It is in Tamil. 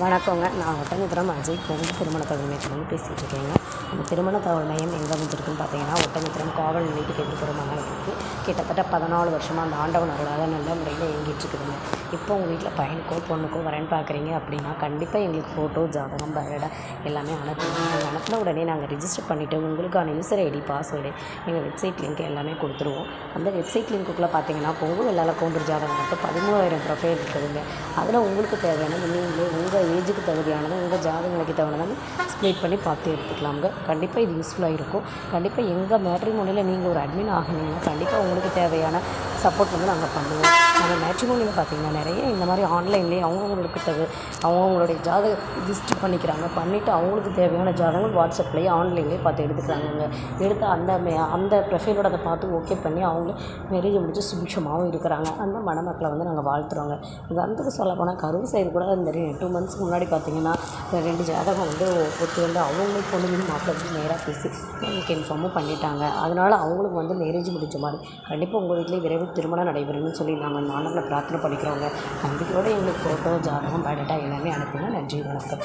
வணக்கங்க. நான் ஒட்டஞ்சத்திரம் அஜய் கோவில் திருமண தகவல் மையத்துலேருந்து பேசிகிட்டு இருக்கேங்க. அந்த திருமண தகவல் மையம் எங்கே அமைஞ்சிருக்குன்னு பார்த்தீங்கன்னா ஒட்டஞ்சத்திரம் காவல் நிலையத்துக்கு எதிர்ப்புறமாக இருக்குது கிட்டத்தட்ட பதினாலு வருஷமாக அந்த ஆண்டவன் அருளால் நல்ல முறையில் இயங்கிட்டு இருக்குதுங்க. இப்போ உங்கள் வீட்டில் பையனுக்கோ பொண்ணுக்கோ வரேன்னு பார்க்குறீங்க அப்படின்னா கண்டிப்பாக எங்களுக்கு ஃபோட்டோ ஜாதகம் பயோடா எல்லாமே அனுப்புங்க நீங்கள் அனுப்பின உடனே நாங்கள் ரிஜிஸ்டர் பண்ணிவிட்டு உங்களுக்கான யூசர் ஐடி பாஸ்வேர்டு எங்கள் வெப்சைட் லிங்க் எல்லாமே கொடுத்துருவோம். அந்த வெப்சைட் லிங்க்குள்ளே பார்த்தீங்கன்னா பொங்கல் வெள்ளால கவுண்டர் ஜாதகம் மட்டும் பதிமூணாயிரம் ப்ரொஃபைல் இருக்குதுங்க. அதில் உங்களுக்கு தேவையான நீங்களே உங்கள் ஏஜுக்கு தகுதியானதும் உங்கள் ஜாதகங்களுக்கு தகுந்ததும் ஸ்ப்ளிட் பண்ணி பார்த்து எடுத்துக்கலாங்க கண்டிப்பாக இது யூஸ்ஃபுல்லாக இருக்கும். கண்டிப்பாக எங்கள் மேட்ரிமோனியில் நீங்கள் ஒரு அட்மின் ஆகினீங்கன்னா கண்டிப்பாக உங்களுக்கு தேவையான சப்போர்ட் வந்து நாங்கள் பண்ணுவோம். நம்ம மேட்ரிமோனியில் பார்த்திங்கன்னா நிறைய இந்த மாதிரி ஆன்லைன்லேயே அவங்கவுங்களுக்கு தகு அவங்கவுங்களுடைய ஜாதக ரிஜிஸ்டர் பண்ணிக்கிறாங்க. பண்ணிவிட்டு அவங்களுக்கு தேவையான ஜாதகங்கள் வாட்ஸ்அப்லேயே ஆன்லைன்லேயே பார்த்து எடுத்துக்கிறாங்கங்க. எடுத்து அந்த மே அந்த ப்ரொஃபைலோட அதை பார்த்து ஓகே பண்ணி அவங்க மேரேஜ் முடிச்சு சுபிக்ஷமாகவும் இருக்கிறாங்க. அந்த மணமக்களை வந்து நாங்கள் வாழ்த்துறோங்க. உதாரணத்துக்கு சொல்ல போனால் கருவு சைடு கூட இந்த டூ மந்த்ஸ் மந்த்ஸ்க்கு முன்னாடி பார்த்தீங்கன்னா ரெண்டு ஜாதகம் வந்து ஒத்து வந்து அவங்களுக்கு பொண்ணு மாப்பிள்ளை வந்து நேராக பேசி எங்களுக்கு இன்ஃபார்மும் பண்ணிட்டாங்க. அதனால் அவங்களுக்கு வந்து மேரேஜ் முடிஞ்ச மாதிரி கண்டிப்பாக உங்கள் வீட்டிலே விரைவில் திருமணம் நடைபெறும்னு சொல்லி நாங்கள் நாளில் பிரார்த்தனை பண்ணிக்கிறோங்க. நம்பிக்கையோடு எங்களுக்கு ஃபோட்டோ ஜாதகம் பயோடேட்டா எல்லாமே அனுப்புங்க. நன்றி வணக்கம்.